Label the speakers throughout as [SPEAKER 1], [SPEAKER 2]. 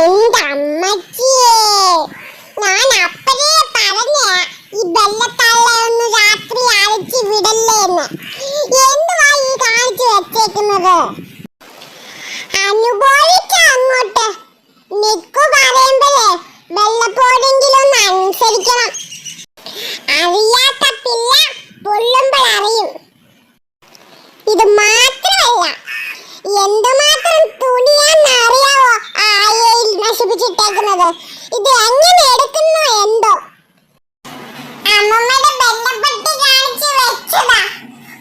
[SPEAKER 1] എന്റെ അമ്മച്ചിയെ. ഞാൻ അപ്പഴേ പറഞ്ഞ ഈ ബെല്ലത്തള്ള ഒന്ന് രാത്രി അരച്ച് വിടല്ലേന്ന്. എന്തുവാ ഈ കാണിച്ചു വെച്ചേക്കുന്നത്? നശിപ്പിച്ചിട്ടേക്കുന്നത് ഇത് എങ്ങനെ എടുക്കുന്നു എന്തോ? അമ്മമ്മയുടെ ബെല്ലപ്പെട്ടി കാണിച്ചു വെച്ചതാ.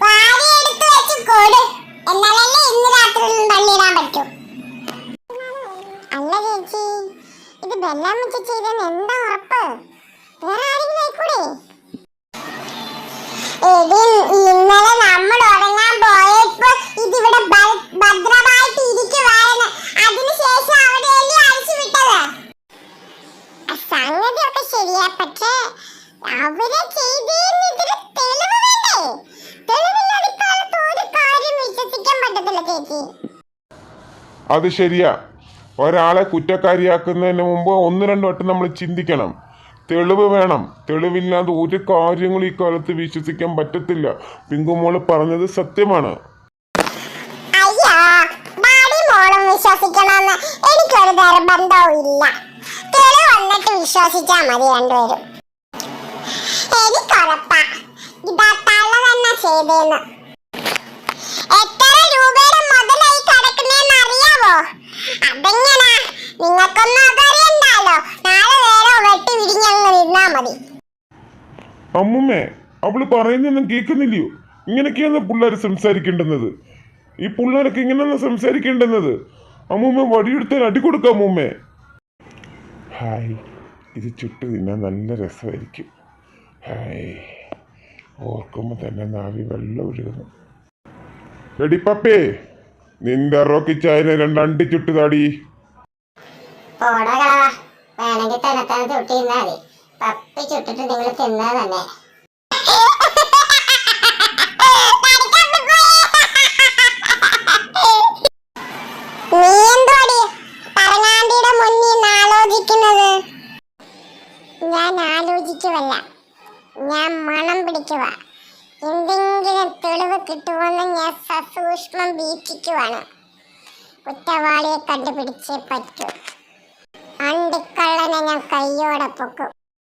[SPEAKER 1] വാരി എടുത്തു വെച്ച് കൊടു. എന്നാലല്ലേ ഇന്ന് രാത്രി പള്ളിയിടാൻ പറ്റൂ. അല്ല ചേച്ചി ഇത് ബെല്ലാമ്മ ചേച്ചി ഇതെന്ന് എന്താ ഉറപ്പ്? വേറെ ആരെങ്കിലും ആയിക്കൂടെ? ഇന്നലെ ശരിയാ. പക്ഷേ അവരെ ചെയ്തതിന് ഇതിന് തെളിവ് വേണ്ടേ? തെളിവില്ലാതെ ഇക്കാലത്ത് ഒരു കാര്യം വിശ്വസിക്കാൻ പറ്റത്തില്ല ചേച്ചി.
[SPEAKER 2] അത് ശരിയാ. ഒരാളെ കുറ്റക്കാരിയാക്കുന്നതിന് മുമ്പ് ഒന്ന് രണ്ട് വട്ടം നമ്മൾ ചിന്തിക്കണം. തെളിവ് വേണം. തെളിവില്ലാതെ ഒരു കാര്യങ്ങളും ഈ കാലത്ത് വിശ്വസിക്കാൻ പറ്റത്തില്ല. പിങ്കുമോൾ പറഞ്ഞത് സത്യമാണ്.
[SPEAKER 1] അയ്യാ ഡാഡി മോളും വിശ്വസിക്കണമെന്ന് എനിക്കൊരു ബന്ധവും ഇല്ല വിശ്വസിച്ചാ മതി രണ്ടുപേരും. എനിക്കുറപ്പാ. എത്ര അറിയാവോ? നേരം വെട്ടി നിന്നാ മതി.
[SPEAKER 2] അമ്മുമ്മേ അവൾ പറയുന്നൊന്നും കേൾക്കുന്നില്ലയോ? ഇങ്ങനെയൊക്കെയാണ് പിള്ളേർ സംസാരിക്കേണ്ടുന്നത്? ഈ പിള്ളേരൊക്കെ ഇങ്ങനെയാണ് സംസാരിക്കേണ്ടുന്നത്? അമ്മൂമ്മ വടിയെടുത്താൽ അടി കൊടുക്കാം അമ്മൂമ്മേ. ഹായ്. ഇത് ചുട്ട് തിന്നാൻ നല്ല രസമായിരിക്കും. ഹായ്. ഓർക്കുമ്പോൾ തന്നെ നാവി വെള്ളം ഒഴുകുന്നു. എടി പപ്പേ നിന്റെ റോക്കി ചായനെ രണ്ടണ്ടി ചുട്ട് താടി.
[SPEAKER 1] വേണമെങ്കിൽ തന്നെ പപ്പി ചുട്ടിട്ട് നിങ്ങൾ തിന്നാ തന്നെ. ഞാൻ ആലോചിക്കുവല്ല. ഞാൻ മണം പിടിക്കുക എന്തെങ്കിലും തെളിവ് കിട്ടുമെന്ന് ഞാൻ സസൂക്ഷ്മം വീക്ഷിക്കുവാണ്. കുറ്റവാളിയെ കണ്ടുപിടിച്ചേ പറ്റൂ. അണ്ടിക്കള്ളനെ ഞാൻ കയ്യോടെ പൊക്കും.